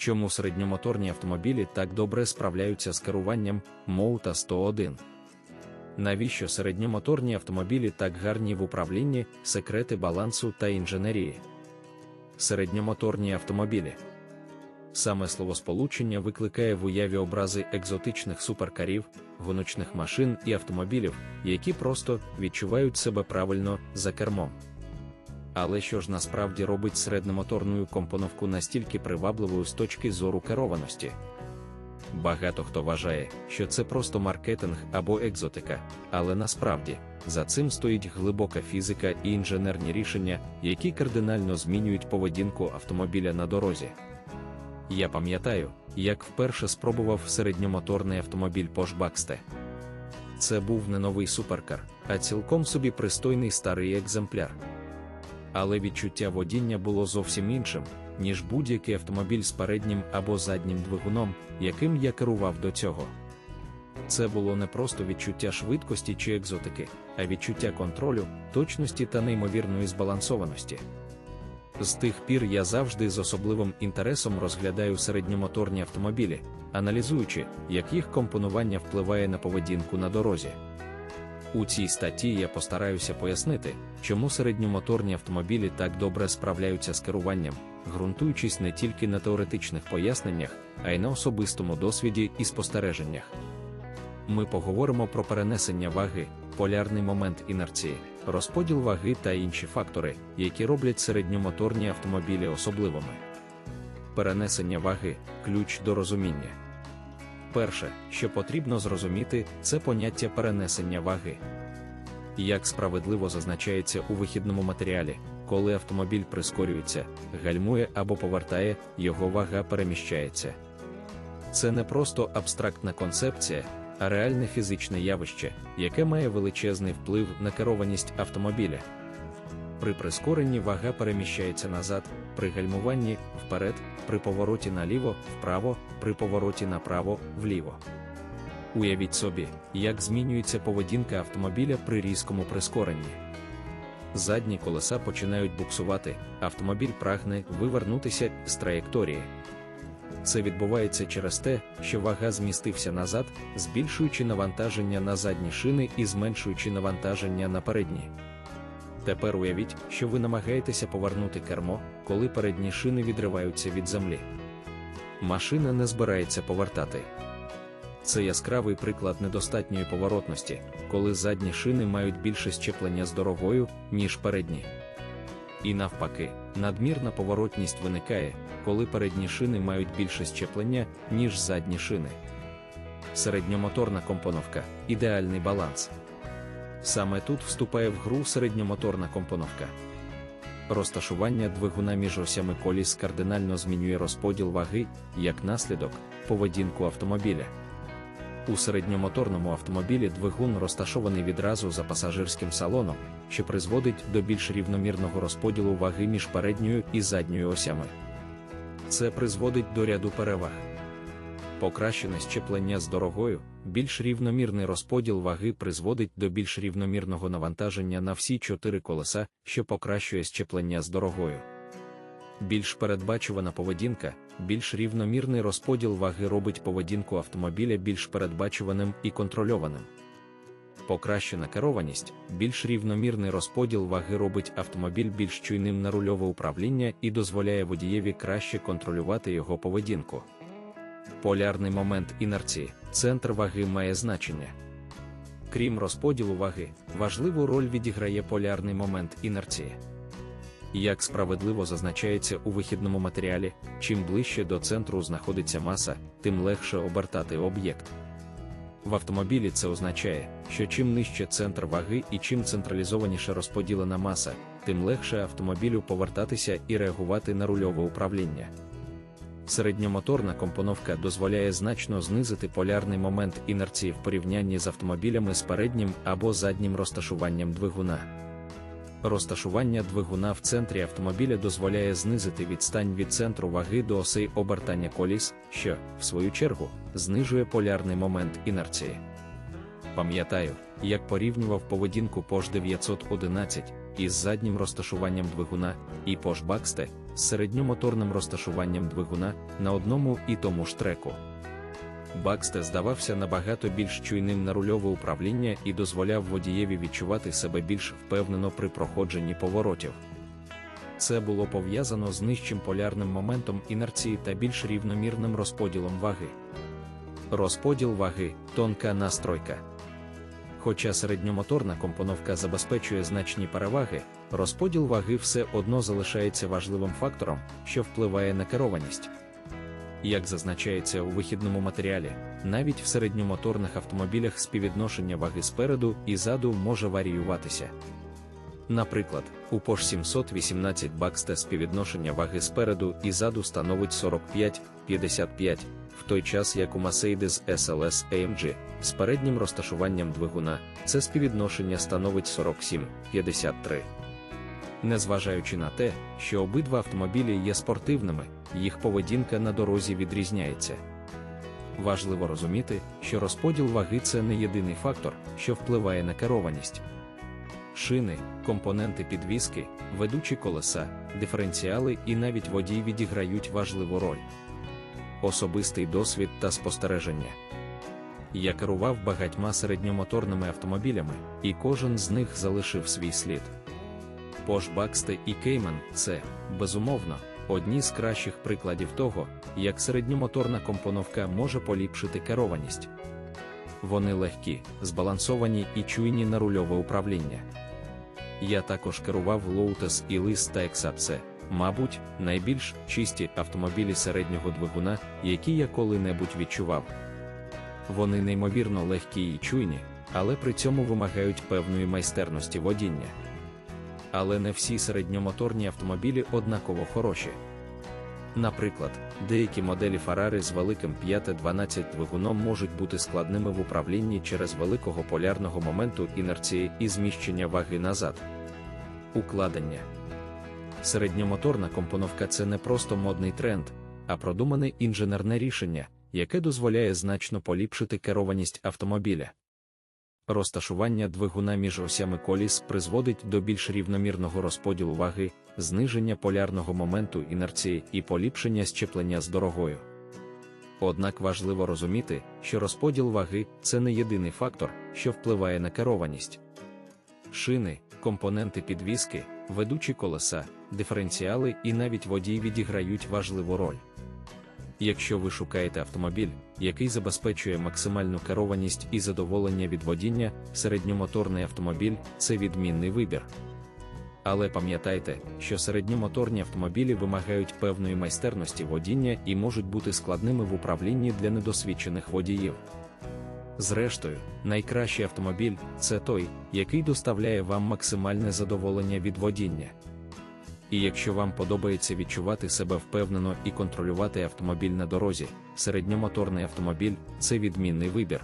чому середньомоторні автомобілі так добре справляються з керуванням Моута 101. Навіщо середньомоторні автомобілі так гарні в управлінні, секрети балансу та інженерії? Середньомоторні автомобілі. Саме словосполучення викликає в уяві образи екзотичних суперкарів, гоночних машин і автомобілів, які просто відчувають себе правильно за кермом. Але що ж насправді робить середньомоторну компоновку настільки привабливою з точки зору керованості? Багато хто вважає, що це просто маркетинг або екзотика, але насправді за цим стоїть глибока фізика і інженерні рішення, які кардинально змінюють поведінку автомобіля на дорозі. Я пам'ятаю, як вперше спробував середньомоторний автомобіль Baxte. Це був не новий суперкар, а цілком собі пристойний старий екземпляр. Але відчуття водіння було зовсім іншим, ніж будь-який автомобіль з переднім або заднім двигуном, яким я керував до цього. Це було не просто відчуття швидкості чи екзотики, а відчуття контролю, точності та неймовірної збалансованості. З тих пір я завжди з особливим інтересом розглядаю середньомоторні автомобілі, аналізуючи, як їх компонування впливає на поведінку на дорозі. У цій статті я постараюся пояснити, чому середньомоторні автомобілі так добре справляються з керуванням, ґрунтуючись не тільки на теоретичних поясненнях, а й на особистому досвіді і спостереженнях. Ми поговоримо про перенесення ваги, полярний момент інерції, розподіл ваги та інші фактори, які роблять середньомоторні автомобілі особливими. Перенесення ваги ключ до розуміння. Перше, що потрібно зрозуміти, це поняття перенесення ваги. Як справедливо зазначається у вихідному матеріалі, коли автомобіль прискорюється, гальмує або повертає, його вага переміщається. Це не просто абстрактна концепція, а реальне фізичне явище, яке має величезний вплив на керованість автомобіля. При прискоренні вага переміщається назад, при гальмуванні вперед, при повороті наліво, вправо, при повороті направо, вліво. Уявіть собі, як змінюється поведінка автомобіля при різкому прискоренні. Задні колеса починають буксувати, автомобіль прагне вивернутися з траєкторії. Це відбувається через те, що вага змістився назад, збільшуючи навантаження на задні шини і зменшуючи навантаження на передні. Тепер уявіть, що ви намагаєтеся повернути кермо, коли передні шини відриваються від землі. Машина не збирається повертати. Це яскравий приклад недостатньої поворотності, коли задні шини мають більше щеплення з дорогою, ніж передні. І навпаки, надмірна поворотність виникає, коли передні шини мають більше щеплення, ніж задні шини. Середньомоторна компоновка ідеальний баланс. Саме тут вступає в гру середньомоторна компоновка. Розташування двигуна між осями коліс кардинально змінює розподіл ваги, як наслідок, поведінку автомобіля. У середньомоторному автомобілі двигун розташований відразу за пасажирським салоном, що призводить до більш рівномірного розподілу ваги між передньою і задньою осями. Це призводить до ряду переваг. Покращене щеплення з дорогою, більш рівномірний розподіл ваги призводить до більш рівномірного навантаження на всі чотири колеса, що покращує щеплення з дорогою. Більш передбачувана поведінка, більш рівномірний розподіл ваги робить поведінку автомобіля більш передбачуваним і контрольованим. Покращена керованість, більш рівномірний розподіл ваги робить автомобіль більш чуйним на рульове управління і дозволяє водієві краще контролювати його поведінку. Полярний момент інерції, центр ваги має значення. Крім розподілу ваги, важливу роль відіграє полярний момент інерції. Як справедливо зазначається у вихідному матеріалі, чим ближче до центру знаходиться маса, тим легше обертати об'єкт. В автомобілі це означає, що чим нижче центр ваги і чим централізованіше розподілена маса, тим легше автомобілю повертатися і реагувати на рульове управління. Середньомоторна компоновка дозволяє значно знизити полярний момент інерції в порівнянні з автомобілями з переднім або заднім розташуванням двигуна. Розташування двигуна в центрі автомобіля дозволяє знизити відстань від центру ваги до осей обертання коліс, що, в свою чергу, знижує полярний момент інерції. Пам'ятаю, як порівнював поведінку Porsche 911 із заднім розташуванням двигуна, і Porsche Baxte, з середньомоторним розташуванням двигуна на одному і тому ж треку. Баксте здавався набагато більш чуйним на рульове управління і дозволяв водієві відчувати себе більш впевнено при проходженні поворотів. Це було пов'язано з нижчим полярним моментом інерції та більш рівномірним розподілом ваги. Розподіл ваги тонка настройка. Хоча середньомоторна компоновка забезпечує значні переваги, розподіл ваги все одно залишається важливим фактором, що впливає на керованість. Як зазначається у вихідному матеріалі, навіть в середньомоторних автомобілях співвідношення ваги спереду і ззаду може варіюватися. Наприклад, у Porsche 718 Baxter співвідношення ваги спереду і ззаду становить 45-55, в той час як у Mercedes SLS AMG з переднім розташуванням двигуна це співвідношення становить 47-53. Незважаючи на те, що обидва автомобілі є спортивними, їх поведінка на дорозі відрізняється. Важливо розуміти, що розподіл ваги це не єдиний фактор, що впливає на керованість. Шини, компоненти підвіски, ведучі колеса, диференціали і навіть водій відіграють важливу роль. Особистий досвід та спостереження. Я керував багатьма середньомоторними автомобілями, і кожен з них залишив свій слід. Porsche Baxter і Cayman – це, безумовно, одні з кращих прикладів того, як середньомоторна компоновка може поліпшити керованість. Вони легкі, збалансовані і чуйні на рульове управління. Я також керував Lotus і List та Exapse, мабуть, найбільш чисті автомобілі середнього двигуна, які я коли-небудь відчував. Вони неймовірно легкі і чуйні, але при цьому вимагають певної майстерності водіння. Але не всі середньомоторні автомобілі однаково хороші. Наприклад, деякі моделі Ferrari з великим 5-12 двигуном можуть бути складними в управлінні через великого полярного моменту інерції і зміщення ваги назад. Укладення середньомоторна компоновка це не просто модний тренд, а продумане інженерне рішення, яке дозволяє значно поліпшити керованість автомобіля. Розташування двигуна між осями коліс призводить до більш рівномірного розподілу ваги, зниження полярного моменту інерції і поліпшення щеплення з дорогою. Однак важливо розуміти, що розподіл ваги це не єдиний фактор, що впливає на керованість. Шини, компоненти підвіски, ведучі колеса, диференціали і навіть водій відіграють важливу роль. Якщо ви шукаєте автомобіль, який забезпечує максимальну керованість і задоволення від водіння, середньомоторний автомобіль це відмінний вибір. Але пам'ятайте, що середньомоторні автомобілі вимагають певної майстерності водіння і можуть бути складними в управлінні для недосвідчених водіїв. Зрештою, найкращий автомобіль це той, який доставляє вам максимальне задоволення від водіння. І якщо вам подобається відчувати себе впевнено і контролювати автомобіль на дорозі, середньомоторний автомобіль це відмінний вибір.